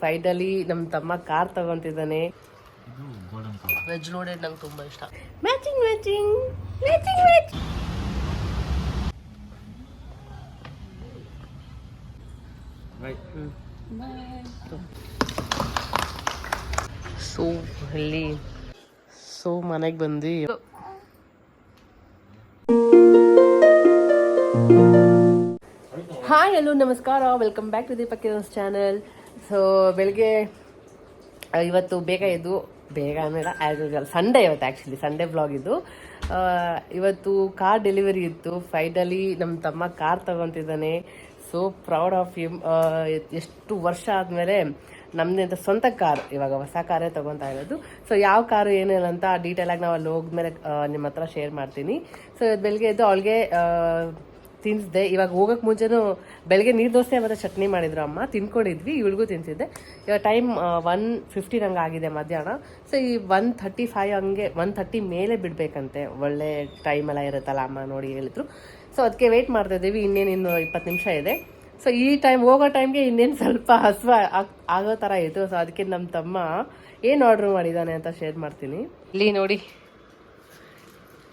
Finally ನಮ್ಮ ತಮ್ಮ car ತಗೊಂತಿದ್ದಾನೆ. ಇದು ಗೋಲ್ಡನ್ ಕಲರ್ ವೆಜ್ ಲೋಡೆಡ್ ನಂಗೆ ತುಂಬಾ ಇಷ್ಟ. Matching matching matching matching so ಇಲ್ಲಿ ಸೊ ಮನೆಗೆ ಬಂದು ಹಾಯ್ ಹಲೋ ನಮಸ್ಕಾರ. Welcome back to Deepak channel so ಬೆಳಿಗ್ಗೆ ಇವತ್ತು ಬೇಗ ಎದ್ದು, ಬೇಗ ಅಂದ್ರೆ ಆ್ಯಸ್ ಸಂಡೇ ಇವತ್ತು ಆ್ಯಕ್ಚುಲಿ ಸಂಡೇ ಬ್ಲಾಗ್ ಇದು ಇವತ್ತು ಕಾರ್ ಡೆಲಿವರಿ ಇತ್ತು. ಫೈನಲಿ ನಮ್ಮ ತಮ್ಮ ಕಾರ್ ತಗೊಂತಿದ್ದಾನೆ. ಸೊ ಪ್ರೌಡ್ ಆಫ್ ಯು ಎಷ್ಟು ವರ್ಷ ಆದಮೇಲೆ ಅಂತ ಸ್ವಂತ ಕಾರ್ ಇವಾಗ ಹೊಸ ಕಾರೇ ತಗೊತಾ ಇರೋದು. ಸೊ ಯಾವ ಕಾರು ಏನಿಲ್ಲ ಅಂತ ಡೀಟೇಲಾಗಿ ನಾವು ಅಲ್ಲಿ ಹೋಗಿದ್ಮೇಲೆ ನಿಮ್ಮ ಹತ್ರ ಶೇರ್ ಮಾಡ್ತೀನಿ. ಸೊ ಇವತ್ತು ಬೆಳಗ್ಗೆ ಎದ್ದು ಅವಳಿಗೆ ತಿನ್ನಿಸ್ದೆ ಇವಾಗ ಹೋಗಕ್ಕೆ ಮುಂಚೆನೂ ಬೆಳಗ್ಗೆ ನೀರು ದೋಸೆ ಮತ್ತು ಚಟ್ನಿ ಮಾಡಿದ್ರು ಅಮ್ಮ. ತಿನ್ಕೊಂಡಿದ್ವಿ, ಇವಳಿಗೂ ತಿನ್ಸಿದ್ದೆ. ಇವಾಗ ಟೈಮ್ ಒನ್ ಫಿಫ್ಟೀನ್ ಹಂಗೆ ಆಗಿದೆ ಮಧ್ಯಾಹ್ನ. ಸೊ ಈ ಒನ್ ಥರ್ಟಿ ಫೈವ್ ಹಂಗೆ ಒನ್ ಥರ್ಟಿ ಮೇಲೆ ಬಿಡಬೇಕಂತೆ. ಒಳ್ಳೆ ಟೈಮೆಲ್ಲ ಇರುತ್ತಲ್ಲ ಅಮ್ಮ ನೋಡಿ ಹೇಳಿದ್ರು. ಸೊ ಅದಕ್ಕೆ ವೆಯ್ಟ್ ಮಾಡ್ತಾ ಇದ್ದೀವಿ. ಇನ್ನೇನು ಇನ್ನು ಇಪ್ಪತ್ತು ನಿಮಿಷ ಇದೆ. ಸೊ ಈ ಟೈಮ್ ಹೋಗೋ ಟೈಮ್ಗೆ ಇನ್ನೇನು ಸ್ವಲ್ಪ ಹಸುವ ಆಗೋ ಥರ ಇತ್ತು. ಸೊ ಅದಕ್ಕೆ ನಮ್ಮ ತಮ್ಮ ಏನು ಆರ್ಡ್ರ್ ಮಾಡಿದ್ದಾನೆ ಅಂತ ಶೇರ್ ಮಾಡ್ತೀನಿ. ಇಲ್ಲಿ ನೋಡಿ.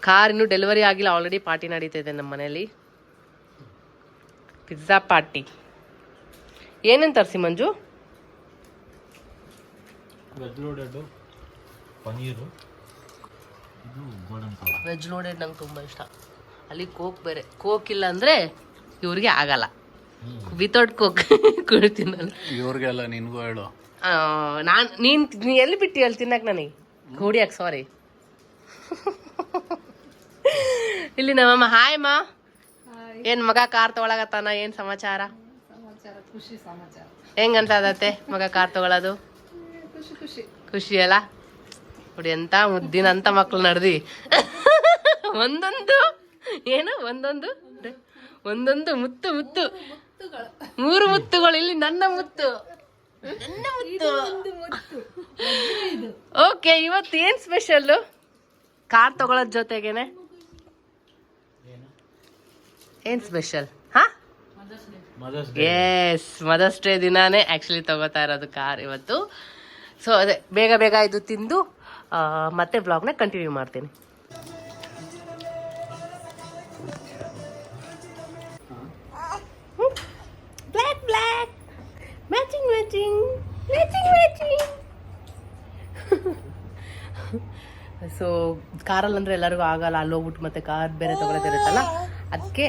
ಕಾರ್ ಇನ್ನೂ ಡೆಲಿವರಿ ಆಗಿಲ್ಲ. ಆಲ್ರೆಡಿ ಪಾರ್ಟಿ ನಡೀತಾ ಇದೆ ನಮ್ಮ ಮನೇಲಿ ಪಿಜ್ಜಾ ಪಾರ್ಟಿ. ಏನೇನು ತರಿಸಿ ಮಂಜು? Veg loaded paneer. ಇದು ಗೋಲ್ಡನ್ ಕಲರ್ ವೆಜ್ ಲೋಡೆಡ್ ನಂಗೆ ತುಂಬ ಇಷ್ಟ. ಅಲ್ಲಿ ಕೋಕ್ ಬೇರೆ. ಕೋಕ್ ಇಲ್ಲ ಅಂದರೆ ಇವ್ರಿಗೆ ಆಗಲ್ಲ. ವಿತೌಟ್ ಕೋಕ್ ಕುಡಿತೀನಿ ನಾನು ಇವ್ರಿಗೆಲ್ಲ ನಿನ್ಗೂ ಹೇಳು. ನಾನು ನೀನು ನೀ ಎಲ್ಲಿ ಬಿಟ್ಟು ಹೇಳಿ ತಿನ್ನಕ್ಕೆ ನನಗೆ? ಕುಡಿಯಕ್ಕೆ ಸಾರಿ ಇಲ್ಲಿ ನಮ್ಮಮ್ಮ ಹಾಯ್ ಅಮ್ಮ ಏನು ಮಗ ಕಾರ್ ತಗೊಳಗತ್ತಾನ ಏನು ಸಮಾಚಾರ? ಹೆಂಗ್ ಅನ್ಸದತ್ತೆ ಮಗ ಕಾರ್ ತಗೊಳ್ಳೋದು ಖುಷಿ ಅಲ್ಲ? ನೋಡಿ ಎಂತ ಮುದ್ದಿನ ಅಂತ ಮಕ್ಳು ನಡ್ದಿ. ಒಂದೊಂದು ಏನು? ಒಂದೊಂದು? ಒಂದೊಂದು ಮುತ್ತು ಮುತ್ತು. ಮೂರು ಮುತ್ತುಗಳು ಇಲ್ಲಿ ನನ್ನ ಮುತ್ತು. ನನ್ನ ಮುತ್ತು. ಓಕೆ ಇವತ್ತು ಏನ್ ಸ್ಪೆಷಲ್ ಕಾರ್ ತಗೊಳೋದ್ ಜೊತೆಗೇನೆ? ಏನ್ ಸ್ಪೆಷಲ್ ಹಾ? ಮದರ್ಸ್ ಎಸ್ ಮದರ್ಸ್ ಡೇ ದಿನಾನೇ ಆ್ಯಕ್ಚುಲಿ ತಗೋತಾ ಇರೋದು ಕಾರ್ ಇವತ್ತು. ಸೊ ಅದೇ ಬೇಗ ಬೇಗ ಇದು ತಿಂದು ಮತ್ತೆ ಬ್ಲಾಗ್ನ ಕಂಟಿನ್ಯೂ ಮಾಡ್ತೀನಿ. Black black matching matching matching matching so ಕಾರಲ್ಲಿ ಅಂದರೆ ಎಲ್ಲರಿಗೂ ಆಗಲ್ಲ ಅಲ್ಲಿ ಹೋಗ್ಬಿಟ್ಟು ಮತ್ತೆ ಕಾರ್ ಬೇರೆ ತಗೊಳೋದಿರುತ್ತಲ್ಲ? ಅದಕ್ಕೆ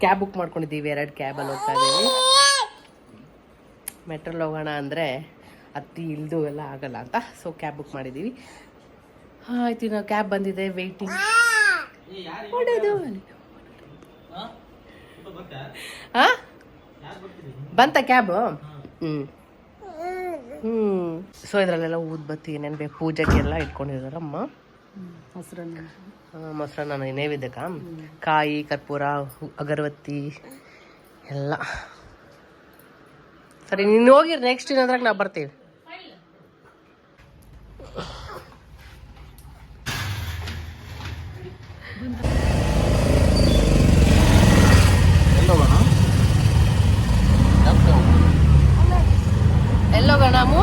ಕ್ಯಾಬ್ ಬುಕ್ ಮಾಡ್ಕೊಂಡಿದ್ದೀವಿ ಎರಡು ಕ್ಯಾಬಲ್ಲಿ ಹೋಗ್ತಾ ಇದ್ದೀವಿ. ಮೆಟ್ರಲ್ಲಿ ಹೋಗೋಣ ಅಂದರೆ ಅತ್ತಿ ಇಲ್ದು ಎಲ್ಲ ಆಗಲ್ಲ ಅಂತ ಸೊ ಕ್ಯಾಬ್ ಬುಕ್ ಮಾಡಿದ್ದೀವಿ. ಆಯ್ತು ನಾವು ಕ್ಯಾಬ್ ಬಂದಿದೆ ವೆಯ್ಟಿಂಗ್ ಬಂತ ಕ್ಯಾಬ್ ಹ್ಞೂ ಹ್ಞೂ ಸೊ ಇದರಲ್ಲೆಲ್ಲ ಊದ್ಬತ್ತಿ ಏನೇನು ಬೇಕು ಪೂಜೆಗೆಲ್ಲ ಇಟ್ಕೊಂಡಿದಾರಮ್ಮ ಆ, ಮೊಸರನ್ನ ನೈವೇದ್ಯಕ ಕಾಯಿ ಕರ್ಪೂರ ಅಗರ್ಬತ್ತಿ ಎಲ್ಲ. ಸರಿ ನೀನು ಹೋಗಿರಿ ನೆಕ್ಸ್ಟ್ ಇನ್ನೊಂದ್ರಾಗ ನಾವು ಬರ್ತೀವಿ ಅಮ್ಮು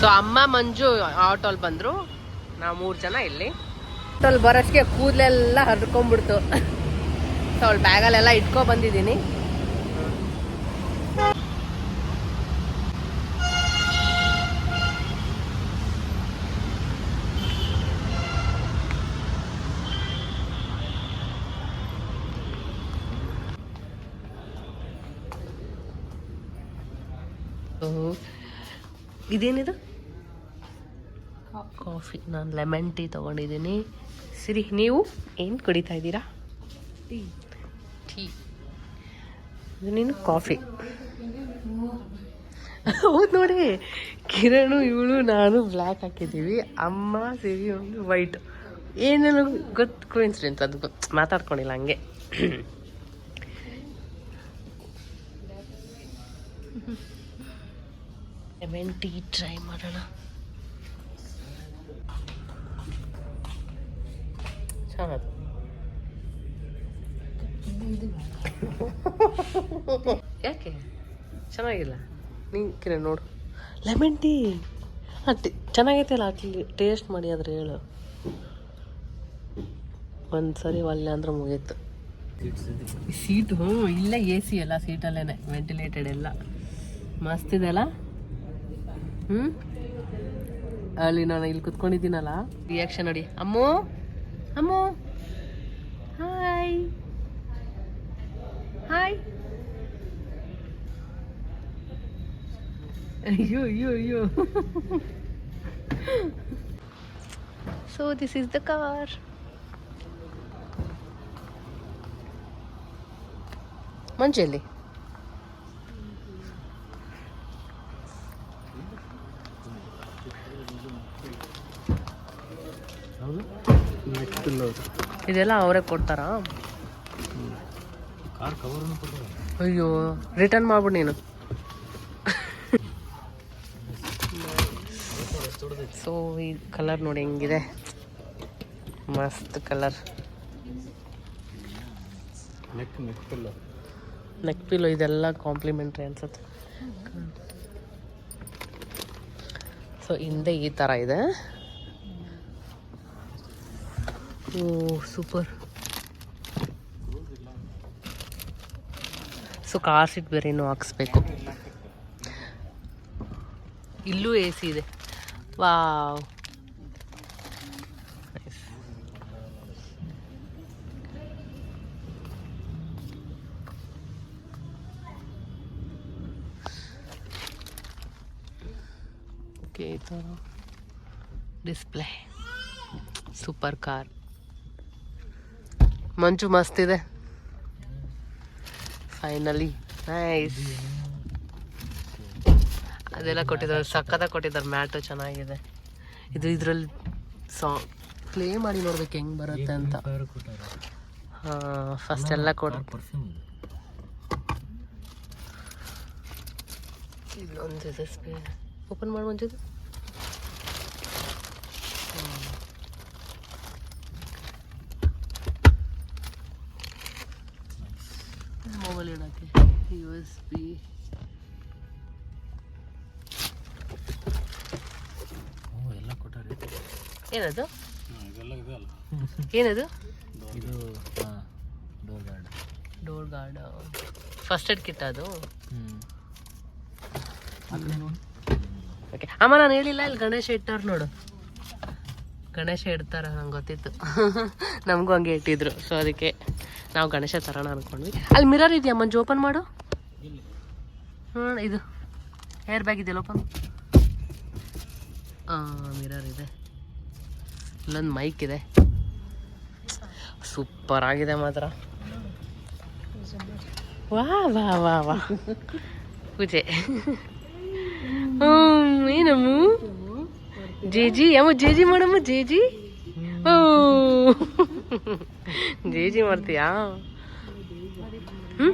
ಸೊ ಅಮ್ಮ ಮಂಜು ಆಟೋಲ್ ಬಂದ್ರು. ನಾವು ಮೂರು ಜನ ಇಲ್ಲಿ. ಆಟೋಲ್ ಬರೋಷ್ಗೆ ಕೂದಲೆಲ್ಲ ಹರ್ಕೊಂಡ್ಬಿಡ್ತು ಸೊ ಅವಳು ಬ್ಯಾಗಲ್ಲೆಲ್ಲ ಇಟ್ಕೊ ಬಂದಿದ್ದೀನಿ. ಇದೇನಿದು? ಕಾಫಿ ನಾನು ಲೆಮನ್ ಟೀ ತೊಗೊಂಡಿದ್ದೀನಿ ಸಿರಿ ನೀವು ಏನು ಕುಡಿತಾ ಇದ್ದೀರಾ? ಟೀ ಟೀ ಇದು ನೀನು ಕಾಫಿ. ಹೌದು ನೋಡಿ ಕಿರಣು ಇವಳು ನಾನು ಬ್ಲ್ಯಾಕ್ ಹಾಕಿದ್ದೀವಿ. ಅಮ್ಮ ಸಿರಿ ಒಂದು ವೈಟ್ ಏನೇನು ಗೊತ್ತು ಕೋಇನ್ಸಿಡೆಂಟ್ ಅದು ಮಾತಾಡ್ಕೊಂಡಿಲ್ಲ ಹಂಗೆ. ಲೆಮನ್ ಟೀ ಟ್ರೈ ಮಾಡೋಣ. ಚೆನ್ನಾಗಿ ಯಾಕೆ? ಚೆನ್ನಾಗಿಲ್ಲ. ನಿಂಕಿನ ನೋಡು. Lemon tea. ಚೆನ್ನಾಗೈತೆ ಅಲ್ಲ ಟೇಸ್ಟ್ ಮಾಡಿ ಆದ್ರೆ ಹೇಳು. ಒಂದು ಸರಿ ಒಲ್ಲೆ ಅಂದ್ರೆ ಮುಗೀತು. ಸೀಟು ಹ್ಞೂ, ಇಲ್ಲೇ ಎ ಸಿ ಎಲ್ಲ ಸೀಟಲ್ಲೇ ವೆಂಟಿಲೇಟೆಡ್ ಎಲ್ಲ. ಮಸ್ತ್ ಇದೆ ಅಲ್ಲ? ಹ್ಞೂ ಅಲ್ಲಿ ನಾನು ಇಲ್ಲಿ ಕುತ್ಕೊಂಡಿದ್ದೀನಲ್ಲ? ರಿಯಾಕ್ಷನ್ ನೋಡಿ. ಅಮ್ಮು? ಅಮ್ಮು ಹಾಯ್ ಹಾಯ್ ಅಯ್ಯೋ ಅಯ್ಯೋ ಅಯ್ಯೋ so this is the car ಮಂಜಲ್ಲಿ ಇದೆಲ್ಲ ಅವರೇ ಕೊಡ್ತಾರಾ? ಅಯ್ಯೋ ರಿಟರ್ನ್ ಮಾಡ್ಬಿಡು ನೀನು. ಸೊ ಈ ಕಲರ್ ನೋಡಿ ಹೆಂಗಿದೆ. ಮಸ್ತ್ colour neck neck full neck ಇದೆಲ್ಲ ಕಾಂಪ್ಲಿಮೆಂಟ್ರಿ ಅನ್ಸುತ್ತೆ. ಸೊ ಹಿಂದೆ ಈ ಥರ ಇದೆ. Oh, super. So car seat ಬೇರೆ ಇನ್ನೂ ಹಾಕ್ಸ್ಬೇಕು. ಇಲ್ಲೂ ಎ ಸಿ ಇದೆ. ವಾವ್. ಓಕೆ ಈ ಥರ. ಡಿಸ್ಪ್ಲೇ ಸೂಪರ್ ಕಾರ್ ಮಂಚು ಮಸ್ತ್ ಇದೆ. ಫೈನಲಿ ನೈಸ್ ಅದೆಲ್ಲ ಕೊಟ್ಟಿದ್ದಾರೆ ಸಕ್ಕತ್ತಾಗಿ ಕೊಟ್ಟಿದ್ದಾರೆ ಮ್ಯಾಟು ಚೆನ್ನಾಗಿದೆ. ಇದು ಇದರಲ್ಲಿ ಸಾಂಗ್ ಪ್ಲೇ ಮಾಡಿ ನೋಡ್ಬೇಕು ಹೆಂಗೆ ಬರುತ್ತೆ ಅಂತ. ಹಾಂ ಫಸ್ಟ್ ಎಲ್ಲ ಕೊಡ ಇಲ್ಲೊಂದು ಸ್ಪೇ ಓಪನ್ ಮಾಡಿ ಮಂಜುದು ಏನದು? ಇದೆಲ್ಲ ಇದೆ ಅಲ್ಲ. ಏನದು? ಇದು ಹಾಂ. Door guard. Door guard first aid kit ಅದು? ಓಕೆ ಅಮ್ಮ ನಾನು ಹೇಳಿಲ್ಲ ಇಲ್ಲಿ ಗಣೇಶ ಇಟ್ಟಾರ ನೋಡು. ಗಣೇಶ ಇಡ್ತಾರ ನಂಗೆ ಗೊತ್ತಿತ್ತು. ನಮಗೂ ಹಂಗೆ ಇಟ್ಟಿದ್ರು. ಸೊ ಅದಕ್ಕೆ ನಾವು ಗಣೇಶ ತರೋಣ ಅನ್ಕೊಂಡ್ವಿ. ಅಲ್ಲಿ ಮಿರರ್ ಇದೆಯಾ ಮಂಜು ಓಪನ್ ಮಾಡು. ಹ್ಞೂ ಇದು. ಹೇರ್ ಬ್ಯಾಗ್ ಇದೆಯಲ್ಲ ಓಪನ್ ಮಿರರ್ ಇದೆ. ಇಲ್ಲೊಂದು ಮೈಕ್ ಇದೆ. ಸೂಪರ್ ಆಗಿದೆ ಮಾತ್ರ. ವಾ ವಾ ವಾ ವಾ. ಪೂಜೆ. ಏನಮ್ಮ? ಜೇಜಿ ಅಮ್ಮ ಜೇಜಿ ಮಾಡಮ್ಮ, ಜೇಜಿ. ಓ ಜೇಜಿ ಮಾಡ್ತೀಯಾ? ಹ್ಞೂ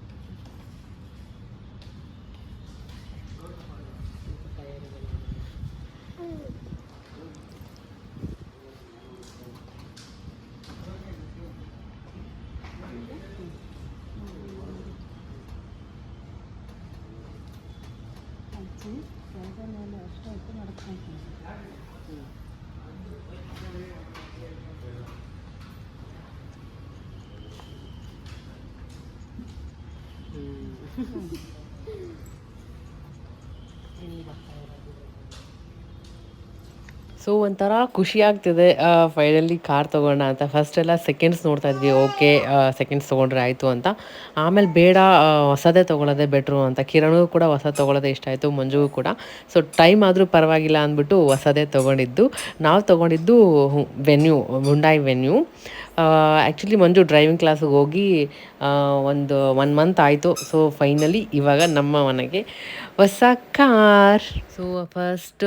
응? 야간에는 수정 끝나도 가만히 있어. 음. ಸೊ ಒಂಥರ ಖುಷಿ ಆಗ್ತಿದೆ ಫೈನಲಿ ಕಾರ್ ತೊಗೋಣ ಅಂತ. ಫಸ್ಟ್ ಎಲ್ಲ ಸೆಕೆಂಡ್ಸ್ ನೋಡ್ತಾ ಇದ್ವಿ ಓಕೆ ಸೆಕೆಂಡ್ಸ್ ತೊಗೊಂಡ್ರೆ ಆಯಿತು ಅಂತ. ಆಮೇಲೆ ಬೇಡ ಹೊಸದೇ ತೊಗೊಳ್ಳೋದೇ ಬೆಟ್ರು ಅಂತ. ಕಿರಣಿಗೂ ಕೂಡ ಹೊಸ ತೊಗೊಳ್ಳೋದೇ ಇಷ್ಟ ಆಯಿತು, ಮಂಜುಗೂ ಕೂಡ. ಸೊ ಟೈಮ್ ಆದರೂ ಪರವಾಗಿಲ್ಲ ಅಂದ್ಬಿಟ್ಟು ಹೊಸದೇ ತೊಗೊಂಡಿದ್ದು. ನಾವು ತೊಗೊಂಡಿದ್ದು Venue Hyundai Venue actually Manju driving ಕ್ಲಾಸಿಗೆ ಹೋಗಿ ಒಂದು ಒನ್ ಮಂತ್ ಆಯಿತು. ಸೊ ಫೈನಲಿ ಇವಾಗ ನಮ್ಮ ಮನೆಗೆ ಹೊಸ ಕಾರ್ ಸೊ ಫಸ್ಟ್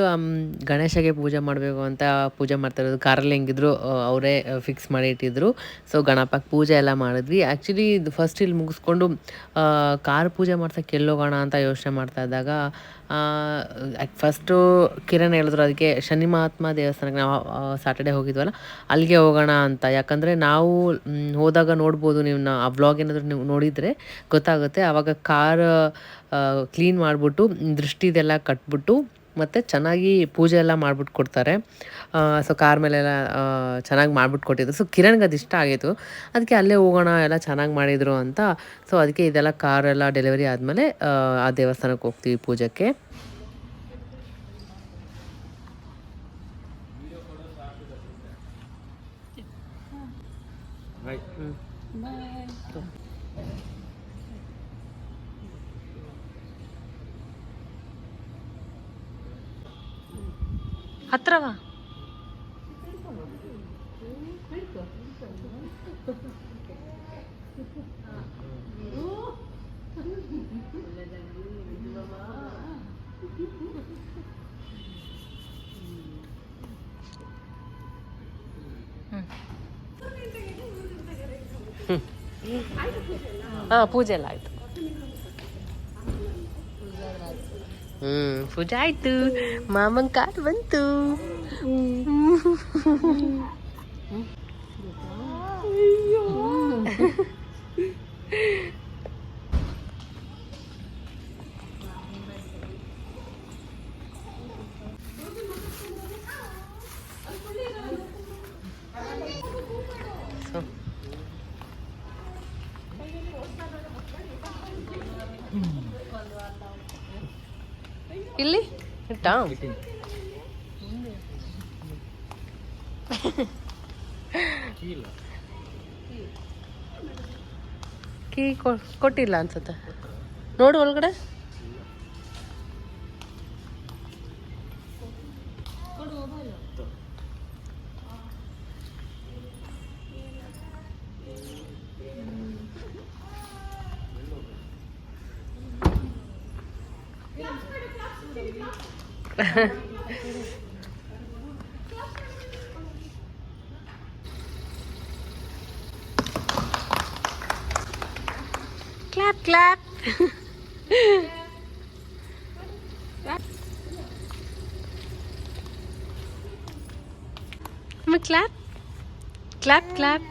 ಗಣೇಶಗೆ ಪೂಜೆ ಮಾಡಬೇಕು ಅಂತ ಪೂಜೆ ಮಾಡ್ತಾ ಇರೋದು. ಕಾರಲ್ಲಿ ಹೆಂಗಿದ್ರು ಅವರೇ ಫಿಕ್ಸ್ ಮಾಡಿ ಇಟ್ಟಿದ್ರು. ಸೊ ಗಣಪಕ್ಕೆ ಪೂಜೆ ಎಲ್ಲ ಮಾಡಿದ್ವಿ. ಆ್ಯಕ್ಚುಲಿ ಫಸ್ಟ್ ಇಲ್ಲಿ ಮುಗಿಸ್ಕೊಂಡು ಕಾರ್ ಪೂಜೆ ಮಾಡ್ಸೋಕ್ಕೆ ಎಲ್ಲೋಗೋಣ ಅಂತ ಯೋಚನೆ ಮಾಡ್ತಾ ಇದ್ದಾಗ ಫಸ್ಟು ಕಿರಣ್ ಹೇಳಿದ್ರು ಅದಕ್ಕೆ ಶನಿ ಮಹಾತ್ಮ ದೇವಸ್ಥಾನಕ್ಕೆ ನಾವು ಸಾಟರ್ಡೆ ಹೋಗಿದ್ವಲ್ಲ, ಅಲ್ಲಿಗೆ ಹೋಗೋಣ ಅಂತ. ಯಾಕಂದರೆ ನಾವು ಹೋದಾಗ ನೋಡ್ಬೋದು ನೀವು ಆ ವ್ಲಾಗ್ ಏನಾದರೂ ನೀವು ನೋಡಿದರೆ ಗೊತ್ತಾಗುತ್ತೆ. ಆವಾಗ ಕಾರ್ ಕ್ಲೀನ್ ಮಾಡಿಬಿಟ್ಟು ದೃಷ್ಟಿದೆಲ್ಲ ಕಟ್ಬಿಟ್ಟು ಮತ್ತು ಚೆನ್ನಾಗಿ ಪೂಜೆ ಎಲ್ಲ ಮಾಡ್ಬಿಟ್ಟು ಕೊಡ್ತಾರೆ. ಸೊ ಕಾರ್ ಮೇಲೆಲ್ಲ ಚೆನ್ನಾಗಿ ಮಾಡ್ಬಿಟ್ಟು ಕೊಟ್ಟಿದ್ರು. ಸೊ ಕಿರಣ್ಗೆ ಅದು ಇಷ್ಟ ಆಗಿತ್ತು. ಅದಕ್ಕೆ ಅಲ್ಲೇ ಹೋಗೋಣ, ಎಲ್ಲ ಚೆನ್ನಾಗಿ ಮಾಡಿದರು ಅಂತ. ಸೊ ಅದಕ್ಕೆ ಇದೆಲ್ಲ ಕಾರೆಲ್ಲ ಡೆಲಿವರಿ ಆದಮೇಲೆ, ಆ ದೇವಸ್ಥಾನಕ್ಕೆ ಹೋಗ್ತೀವಿ ಪೂಜೆಗೆ ಹತ್ರವಾ? ಹಾಂ ಪೂಜೆ ಎಲ್ಲ ಆಯಿತು. ಹ್ಮ್ ಪೂಜೆ ಆಯ್ತು ಮಾಮನ್ ಕಾರ್ ಬಂತು So. ಇಲ್ಲಿ? ಇಟ್ಟಾ? ಕೊ- ಕೊಟ್ಟಿಲ್ಲ ಅನ್ಸುತ್ತೆ. ನೋಡು ಒಳಗಡೆ. Klap, klap. clap? klap. Klap, klap.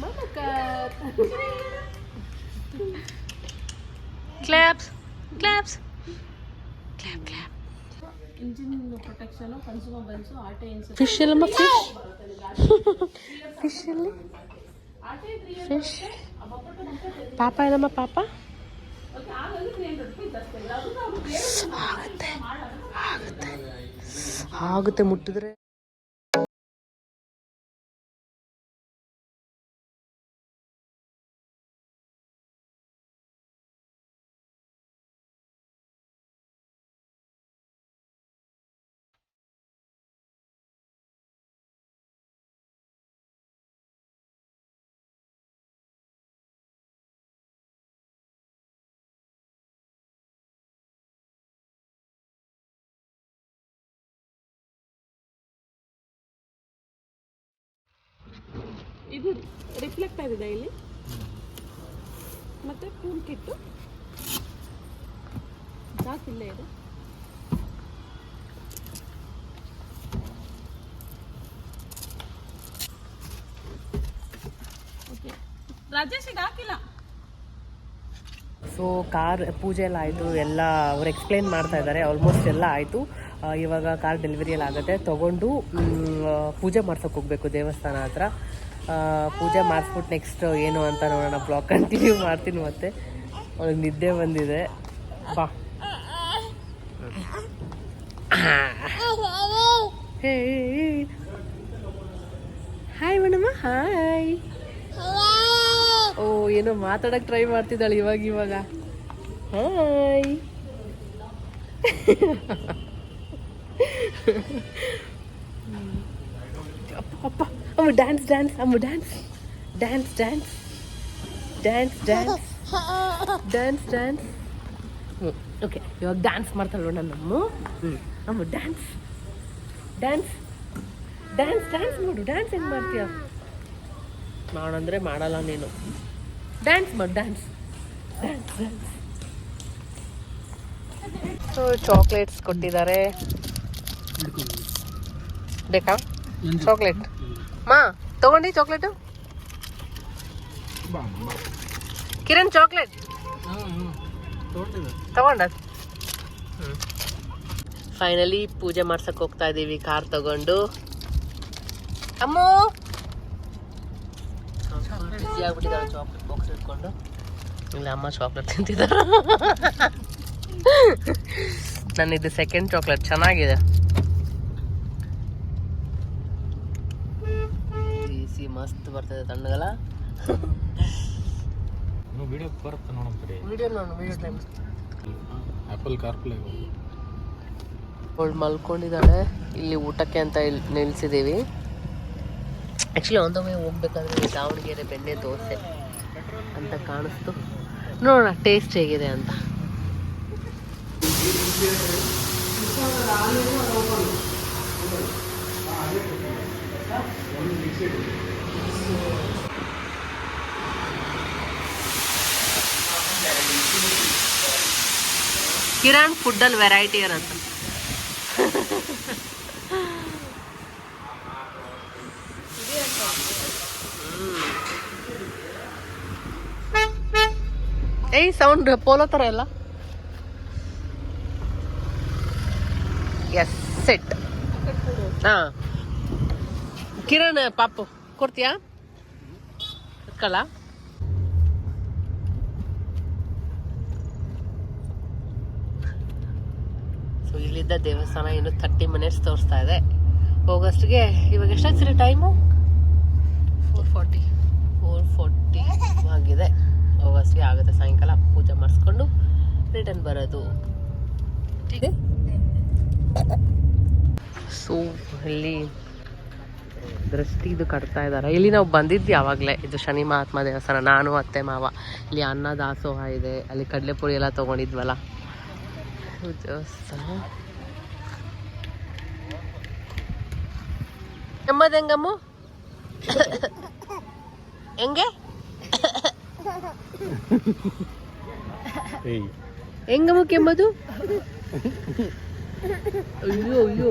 Mama klap. Claps. Claps. Clap, clap. Fish, fish. Fish, fish ಪಾಪ ಏನಮ್ಮ ಪಾಪ? ಆಗುತ್ತೆ ಆಗುತ್ತೆ ಆಗುತ್ತೆ ಮುಟ್ಟಿದ್ರೆ? ಇದು ರಿಫ್ಲೆಕ್ಟ್ ಆಗಿದೆ ಇಲ್ಲಿ. ಮತ್ತೆ ಕೂಲ್ ಕಿಟ್ಟು ಜಾಕ್ ಇಲ್ಲೇ ಇದೆ. ರಾಜೇಶ್ ಇದು ಹಾಕಿಲ್ಲ? ಸೊ ಕಾರ್ ಪೂಜೆ ಎಲ್ಲ ಆಯಿತು, ಎಲ್ಲ ಅವ್ರು ಎಕ್ಸ್ಪ್ಲೈನ್ ಮಾಡ್ತಾ ಇದ್ದಾರೆ ಆಲ್ಮೋಸ್ಟ್ ಎಲ್ಲ ಆಯಿತು. ಇವಾಗ ಕಾರ್ ಡೆಲಿವರಿ ಎಲ್ಲ ಆಗುತ್ತೆ. ತೊಗೊಂಡು ಪೂಜೆ ಮಾಡ್ಸೋಕೆ ಹೋಗಬೇಕು ದೇವಸ್ಥಾನ ಹತ್ರ. ಪೂಜೆ ಮಾಡಿಸ್ಬಿಟ್ಟು ನೆಕ್ಸ್ಟ್ ಏನು ಅಂತ ನೋಡೋಣ. ಬ್ಲಾಗ್ ಕಂಟಿನ್ಯೂ ಮಾಡ್ತೀನಿ ಮತ್ತೆ. ಅವ್ಳಿಗೆ ನಿದ್ದೆ ಬಂದಿದೆ. ಬಾ. ಹಾಯ್ ಮೇಡಮ್ಮ ಹಾಯ್ ಓ, ಏನೋ ಮಾತಾಡಕ್ ಟ್ರೈ ಮಾಡ್ತಿದ್ದಾಳೆ ಇವಾಗ ಇವಾಗ. ಹಾಯ್ ಅಪ್ಪ ಅಪ್ಪ. ಅಮ್ಮ ಡ್ಯಾನ್ಸ್ ಡ್ಯಾನ್ಸ್ ಅಮ್ಮ dance dance dance dance dance dance dance ಹ್ಞೂ ಓಕೆ ಇವಾಗ ಡ್ಯಾನ್ಸ್ ಮಾಡ್ತಾಳೆ ನನ್ನಮ್ಮ ಹ್ಞೂ ಅಮ್ಮ ಡ್ಯಾನ್ಸ್ ಡ್ಯಾನ್ಸ್ ಡ್ಯಾನ್ಸ್ ಡ್ಯಾನ್ಸ್ ಮಾಡು. ಡ್ಯಾನ್ಸ್ ಹೆಂಗೆ ಮಾಡ್ತೀಯ? ಮಾಡಂದ್ರೆ ಮಾಡಲ್ಲ ನೀನು. ಡ್ಯಾನ್ಸ್ ಮಾಡು dance dance dance so chocolates ಕೊಟ್ಟಿದ್ದಾರೆ. ಬೇಕಾ? ಚಾಕ್ಲೇಟ್ ಮಾ, ತಗೊಂಡಿ ಚಾಕ್ಲೇಟು ಕಿರಣ್ ಚಾಕ್ಲೇಟ್ ತಗೊಂಡ? ಫೈನಲಿ ಪೂಜೆ ಮಾಡ್ಸಕ್ ಹೋಗ್ತಾ ಇದೀವಿ ಕಾರ್ ತಗೊಂಡು. ಅಮ್ಮ! ಬಿಸಿ ಬಾಕ್ಸ್ ಇಟ್ಕೊಂಡು. ಇಲ್ಲ, ಅಮ್ಮ ಚಾಕ್ಲೇಟ್ ತಿಂತಿದಾರ. ನನ್ನ ಇದು ಸೆಕೆಂಡ್ ಚಾಕ್ಲೇಟ್ ಚೆನ್ನಾಗಿದೆ ಬಿಸಿ ಮಸ್ತ್ ಬರ್ತದೆ ತಣ್ಣಗಲ್ಲ. ವಿಡಿಯೋ ಬರುತ್ತೆ ನೋಡಮ್ ಕಡೆ ವಿಡಿಯೋ ನೋಡು ವಿಡಿಯೋ ಟೈಮ್ ಆ್ಯಪಲ್ ಕಾರ್ಪ್ಲೇ ಅವಳು ಮಲ್ಕೊಂಡಿದ್ದಾಳೆ. ಇಲ್ಲಿ ಊಟಕ್ಕೆ ಅಂತ ನಿಲ್ಸಿದೀವಿ. ಆಕ್ಚುಲಿ ಆ್ಯಕ್ಚುಲಿ ವೇ ಹೋಗ್ಬೇಕಾದ್ರೆ ದಾವಣಗೆರೆ ಬೆಣ್ಣೆ ದೋಸೆ ಅಂತ ಕಾಣಿಸ್ತು. ನೋಡೋಣ ಟೇಸ್ಟ್ ಹೇಗಿದೆ ಅಂತ. ಕಿರಣ್ ಫುಡ್ಡಲ್ಲಿ ವೆರೈಟಿ ಇರುತ್ತೆ ಏಯ್ ಸೌಂಡ್ ಪೋಲೋ ಥರ ಎಲ್ಲ ಎಸ್ ಸೆಟ್ ಹಾಂ ಕಿರಣ್ ಪಾಪು ಕೊಡ್ತೀಯಾ? ಕಳ ಸೊ ಇಲ್ಲಿದ್ದ ದೇವಸ್ಥಾನ ಇನ್ನು ಥರ್ಟಿ ಮಿನಿಟ್ಸ್ ತೋರಿಸ್ತಾ ಇದೆ. ಹೋಗೋಷ್ಟಿಗೆ ಇವಾಗ ಎಷ್ಟಾಗ್ತಿರಿ time four forty four forty ಆಗಿದೆ. ಹೋಗೋಷ್ಟಿಗೆ ಆಗುತ್ತೆ. ಸಾಯಂಕಾಲ ಪೂಜೆ ಮಾಡಿಸ್ಕೊಂಡು ರಿಟರ್ನ್ ಬರೋದು. ಸೊ ಇಲ್ಲಿ ದೃಷ್ಟಿ ಇದು ಕಟ್ತಾ ಇದ್ದಾರೆ ಇಲ್ಲಿ ನಾವು ಬಂದಿದ್ವಿ ಯಾವಾಗಲೇ ಇದು ಶನಿ ಮಹಾತ್ಮ ದೇವಸ್ಥಾನ ನಾನು ಅತ್ತೆ ಮಾವ. ಇಲ್ಲಿ ಅನ್ನ ದಾಸೋಹ ಇದೆ ಅಲ್ಲಿ ಕಡಲೆಪುರಿ ಎಲ್ಲ ತೊಗೊಂಡಿದ್ವಲ್ಲ. ದೇವಸ್ಥಾನ ಹೆಂಗಮ್ಮ? ಹೆಂಗೆ? ಹೆಂಗಮ್ಮ ಕೆಮ್ಮದು? ಅಯ್ಯೋ ಅಯ್ಯೋ.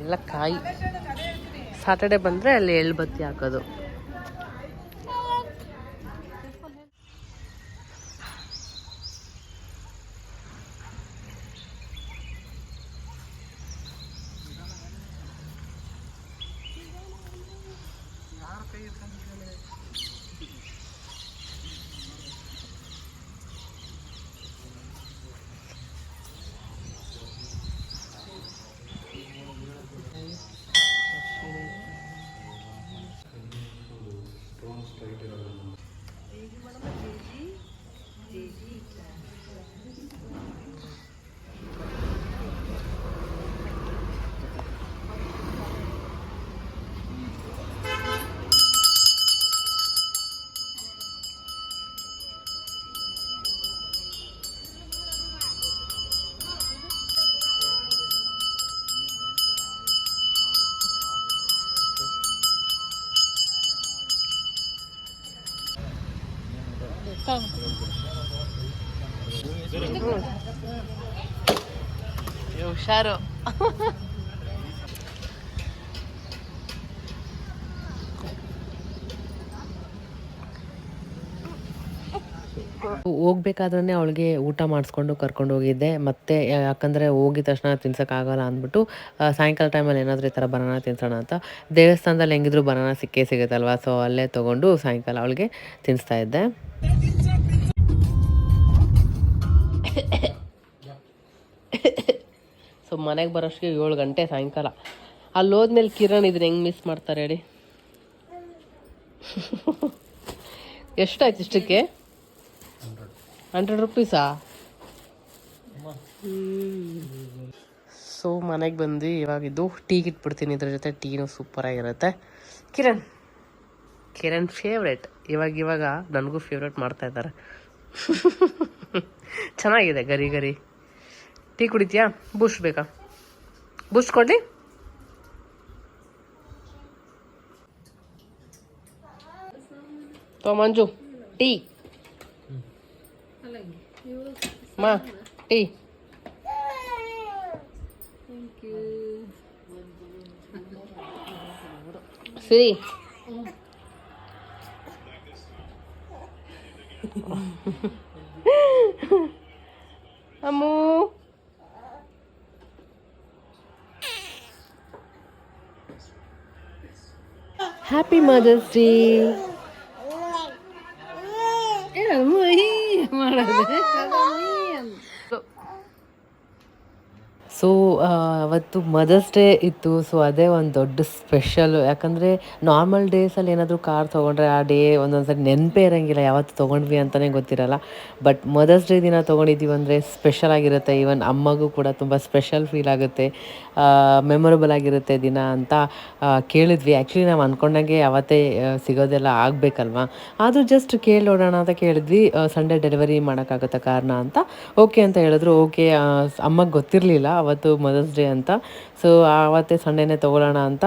ಎಲ್ಲ ಕಾಯಿ ಸಾಟರ್ಡೆ ಬಂದರೆ ಅಲ್ಲಿ ಎಳ್ಬತ್ತಿ ಹಾಕೋದು. claro. ಹೋಗ್ಬೇಕಾದ್ರೆ ಅವಳಿಗೆ ಊಟ ಮಾಡಿಸ್ಕೊಂಡು ಕರ್ಕೊಂಡು ಹೋಗಿದ್ದೆ. ಮತ್ತೆ ಯಾಕಂದ್ರೆ ಹೋಗಿದ ತಕ್ಷಣ ತಿನ್ಸಕ್ಕಾಗಲ್ಲ ಅಂದ್ಬಿಟ್ಟು ಸಾಯಂಕಾಲ ಟೈಮಲ್ಲಿ ಏನಾದ್ರೂ ಈ ಥರ ಬನಾನ ತಿನ್ಸೋಣ ಅಂತ. ದೇವಸ್ಥಾನದಲ್ಲಿ ಹೆಂಗಿದ್ರು ಬನಾನ ಸಿಕ್ಕೇ ಸಿಗುತ್ತಲ್ವಾ? ಸೊ ಅಲ್ಲೇ ತಗೊಂಡು ಸಾಯಂಕಾಲ ಅವಳಿಗೆ ತಿನ್ನಿಸ್ತಾ ಇದ್ದೆ. ಸೊ ಮನೆಗೆ ಬರೋಷ್ಟಿಗೆ ಏಳು ಗಂಟೆ ಸಾಯಂಕಾಲ. ಅಲ್ಲಿ ಹೋದ್ಮೇಲೆ ಕಿರಣ್ ಇದನ್ನ ಹೆಂಗೆ ಮಿಸ್ ಮಾಡ್ತಾರೆ ಹೇಳಿ. ಎಷ್ಟಾಯ್ತು ಇಷ್ಟಕ್ಕೆ? ಹಂಡ್ರೆಡ್ ರುಪೀಸಾ? ಸೊ ಮನೆಗೆ ಬಂದು ಇವಾಗಿದ್ದು ಟೀ ಇಟ್ಬಿಡ್ತೀನಿ ಇದ್ರ ಜೊತೆ ಟೀನು ಸೂಪರಾಗಿರುತ್ತೆ ಕಿರಣ್. ಕಿರಣ್ ಫೇವ್ರೇಟ್ ಇವಾಗ ಇವಾಗ ನನಗೂ ಫೇವ್ರೇಟ್ ಮಾಡ್ತಾ ಇದ್ದಾರೆ. ಚೆನ್ನಾಗಿದೆ, ಗರಿ ಗರಿ. ಟೀ ಕುಡಿತೀಯಾ? ಬೂಸ್ಟ್ ಬೇಕಾ? ಬೂಸ್ಟ್ ಕೊಡಲಿ? ತೋ ಮಂಜು ಟೀ. ಮಾ tea. Siri Ammu happy mother's day so ಅವತ್ತು ಮದರ್ಸ್ ಡೇ ಇತ್ತು ಸೊ ಅದೇ ಒಂದು ದೊಡ್ಡ ಸ್ಪೆಷಲ್ ಯಾಕಂದರೆ ನಾರ್ಮಲ್ ಡೇಸಲ್ಲಿ ಏನಾದರೂ ಕಾರ್ ತೊಗೊಂಡ್ರೆ ಆ ಡೇ ಒಂದೊಂದ್ಸರಿ ನೆನಪೇ ಇರೋಂಗಿಲ್ಲ, ಯಾವತ್ತು ತೊಗೊಂಡ್ವಿ ಅಂತಲೇ ಗೊತ್ತಿರಲ್ಲ. ಬಟ್ ಮದರ್ಸ್ ಡೇ ದಿನ ತೊಗೊಂಡಿದ್ದೀವಿ ಅಂದರೆ ಸ್ಪೆಷಲ್ ಆಗಿರುತ್ತೆ. ಈವನ್ ಅಮ್ಮಗೂ ಕೂಡ ತುಂಬ ಸ್ಪೆಷಲ್ ಫೀಲ್ ಆಗುತ್ತೆ. ಮೆಮೊರಬಲ್ ಆಗಿರುತ್ತೆ ದಿನ ಅಂತ ಕೇಳಿದ್ವಿ. ಆ್ಯಕ್ಚುಲಿ ನಾವು ಅಂದ್ಕೊಂಡಂಗೆ ಯಾವತ್ತೇ ಸಿಗೋದೆಲ್ಲ ಆಗಬೇಕಲ್ವಾ? ಆದರೂ ಜಸ್ಟ್ ಕೇಳಿ ನೋಡೋಣ ಅಂತ ಕೇಳಿದ್ವಿ. ಸಂಡೇ ಡೆಲಿವರಿ ಮಾಡೋಕ್ಕಾಗುತ್ತೆ ಕಾರಣ ಅಂತ. ಓಕೆ ಅಂತ ಹೇಳಿದ್ರು. ಓಕೆ ಅಮ್ಮಗೆ ಗೊತ್ತಿರಲಿಲ್ಲ ಅವತ್ತು ಮದರ್ಸ್ ಡೇ ಅಂತ. ಸೊ ಆವತ್ತೇ ಸಂಡೇನೇ ತೊಗೊಳ್ಳೋಣ ಅಂತ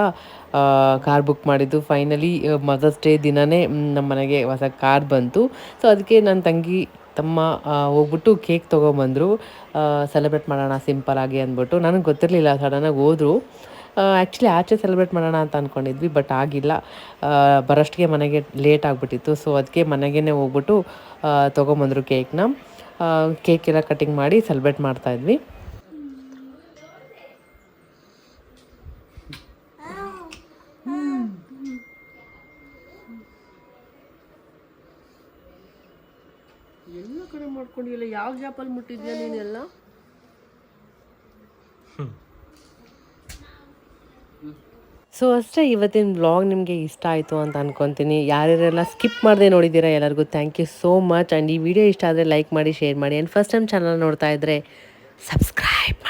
ಕಾರ್ ಬುಕ್ ಮಾಡಿದ್ದು. ಫೈನಲಿ ಮದರ್ಸ್ ಡೇ ದಿನವೇ ನಮ್ಮ ಮನೆಗೆ ಹೊಸ ಕಾರ್ ಬಂತು. ಸೊ ಅದಕ್ಕೆ ನನ್ನ ತಂಗಿ, ತಮ್ಮ ಹೋಗ್ಬಿಟ್ಟು ಕೇಕ್ ತೊಗೊಂಬಂದರು. ಸೆಲೆಬ್ರೇಟ್ ಮಾಡೋಣ ಸಿಂಪಲ್ ಆಗಿ ಅಂದ್ಬಿಟ್ಟು. ನನಗೆ ಗೊತ್ತಿರಲಿಲ್ಲ ಸಡನ್ನಾಗಿ ಹೋದರು. ಆ್ಯಕ್ಚುಲಿ ಆಚೆ ಸೆಲೆಬ್ರೇಟ್ ಮಾಡೋಣ ಅಂತ ಅಂದ್ಕೊಂಡಿದ್ವಿ ಬಟ್ ಆಗಿಲ್ಲ. ಬರೋಷ್ಟಿಗೆ ಮನೆಗೆ ಲೇಟ್ ಆಗಿಬಿಟ್ಟಿತ್ತು. ಸೊ ಅದಕ್ಕೆ ಮನೆಗೇ ಹೋಗ್ಬಿಟ್ಟು ತೊಗೊಂಬಂದರು ಕೇಕ್ನ ಕೇಕೆಲ್ಲ ಕಟಿಂಗ್ ಮಾಡಿ ಸೆಲೆಬ್ರೇಟ್ ಮಾಡ್ತಾಯಿದ್ವಿ ಎಲ್ಲ ಮಾಡ್ಕೊಂಡಿಲ್ಲ ಯಾವ ಜಾಪಲ್ಲಿ ಮುಟ್ಟಿದ್ಯಾ ನೀನೆಲ್ಲ ಸೊ ಅಷ್ಟೇ ಇವತ್ತಿನ ಬ್ಲಾಗ್ ನಿಮಗೆ ಇಷ್ಟ ಆಯಿತು ಅಂತ ಅನ್ಕೊತೀನಿ. ಯಾರ್ಯಾರೆಲ್ಲ ಸ್ಕಿಪ್ ಮಾಡದೆ ನೋಡಿದ್ದೀರಾ ಎಲ್ಲರಿಗೂ thank you so much and ಈ ವಿಡಿಯೋ ಇಷ್ಟ ಆದರೆ ಲೈಕ್ ಮಾಡಿ ಶೇರ್ ಮಾಡಿ. ಆ್ಯಂಡ್ ಫಸ್ಟ್ ಟೈಮ್ ಚಾನಲ್ ನೋಡ್ತಾ ಇದ್ದರೆ ಸಬ್ಸ್ಕ್ರೈಬ್